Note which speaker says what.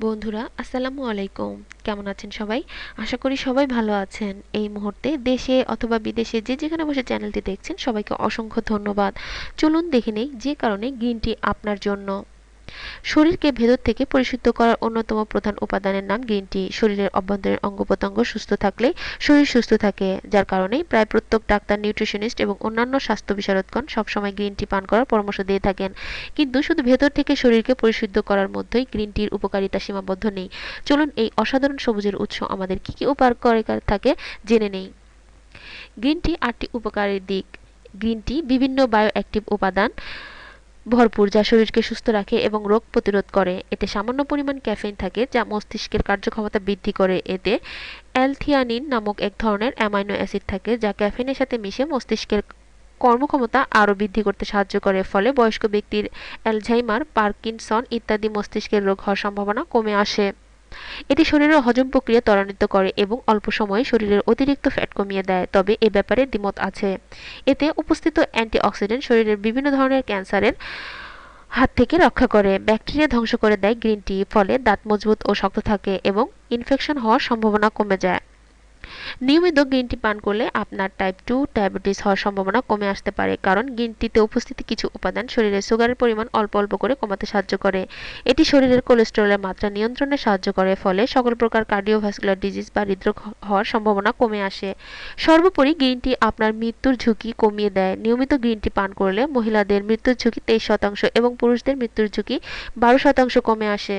Speaker 1: বন্ধুরা, আসসালামু আলাইকুম। কেমন আছেন সবাই? আশা করি সবাই ভালো আছেন। এই মুহূর্তে দেশে অথবা বিদেশে যে যেখানে বসে চ্যানেলটি দেখছেন, সবাইকে অসংখ্য ধন্যবাদ। চলুন দেখে নেই যে কারণে গ্রিন টি আপনার জন্য। শরীরকে ভেতর থেকে পরিশুদ্ধ করার অন্যতম প্রধান উপাদানের নাম গ্রিন টি শরীরের অভ্যন্তরীণ অঙ্গ প্রত্যঙ্গ সুস্থ থাকলে শরীর সুস্থ থাকে, যার কারণে প্রায় প্রত্যেক ডাক্তার, নিউট্রিশনিস্ট এবং অন্যান্য স্বাস্থ্য বিশারদগণ সবসময় গ্রিন টি পান করার পরামর্শ দিয়ে থাকেন। কিন্তু শুধু ভেতর থেকে শরীরকে পরিশুদ্ধ করার মধ্যেই গ্রিন টির উপকারিতা সীমাবদ্ধ নেই। চলুন এই অসাধারণ সবুজের উৎস আমাদের কি কি উপকার করে থাকে জেনে নেই। গ্রিন টি আটটি উপকারের দিক। গ্রিন টি বিভিন্ন বায়ো অ্যাক্টিভ উপাদান ভরপুর, যা শরীরকে সুস্থ রাখে এবং রোগ প্রতিরোধ করে। এতে সামান্য পরিমাণ ক্যাফেইন থাকে, যা মস্তিষ্কের কার্যক্ষমতা বৃদ্ধি করে। এতে অ্যালথিয়ানিন নামক এক ধরনের অ্যামাইনো অ্যাসিড থাকে, যা ক্যাফেইনের সাথে মিশে মস্তিষ্কের কর্মক্ষমতা আরও বৃদ্ধি করতে সাহায্য করে। ফলে বয়স্ক ব্যক্তির অ্যালঝাইমার, পার্কিনসন ইত্যাদি মস্তিষ্কের রোগ হওয়ার সম্ভাবনা কমে আসে। এটি শরীরের হজম প্রক্রিয়া ত্বরান্বিত করে এবং অল্প সময়ে শরীরের অতিরিক্ত ফ্যাট কমিয়ে দেয়। তবে এ ব্যাপারে দ্বিমত আছে। এতে উপস্থিত অ্যান্টিঅক্সিডেন্ট শরীরের বিভিন্ন ধরনের ক্যান্সারের হাত থেকে রক্ষা করে। ব্যাকটেরিয়া ধ্বংস করে দেয় গ্রিন টি, ফলে দাঁত মজবুত ও শক্ত থাকে এবং ইনফেকশন হওয়ার সম্ভাবনা কমে যায়। নিয়মিত গ্রিন টি পান করলে আপনার টাইপ টু ডায়াবেটিস হওয়ার সম্ভাবনা কমে আসতে পারে, কারণ গ্রিন টিতে উপস্থিত কিছু উপাদান শরীরে সুগারের পরিমাণ অল্প অল্প করে কমাতে সাহায্য করে। এটি শরীরের কোলেস্টেরলের মাত্রা নিয়ন্ত্রণে সাহায্য করে, ফলে সকল প্রকার কার্ডিওভাস্কুলার ডিজিজ বা হৃদরোগ হওয়ার সম্ভাবনা কমে আসে। সর্বোপরি গ্রিন টি আপনার মৃত্যুর ঝুঁকি কমিয়ে দেয়। নিয়মিত গ্রিন টি পান করলে মহিলাদের মৃত্যুর ঝুঁকি তেইশ শতাংশ এবং পুরুষদের মৃত্যুর ঝুঁকি বারো শতাংশ কমে আসে।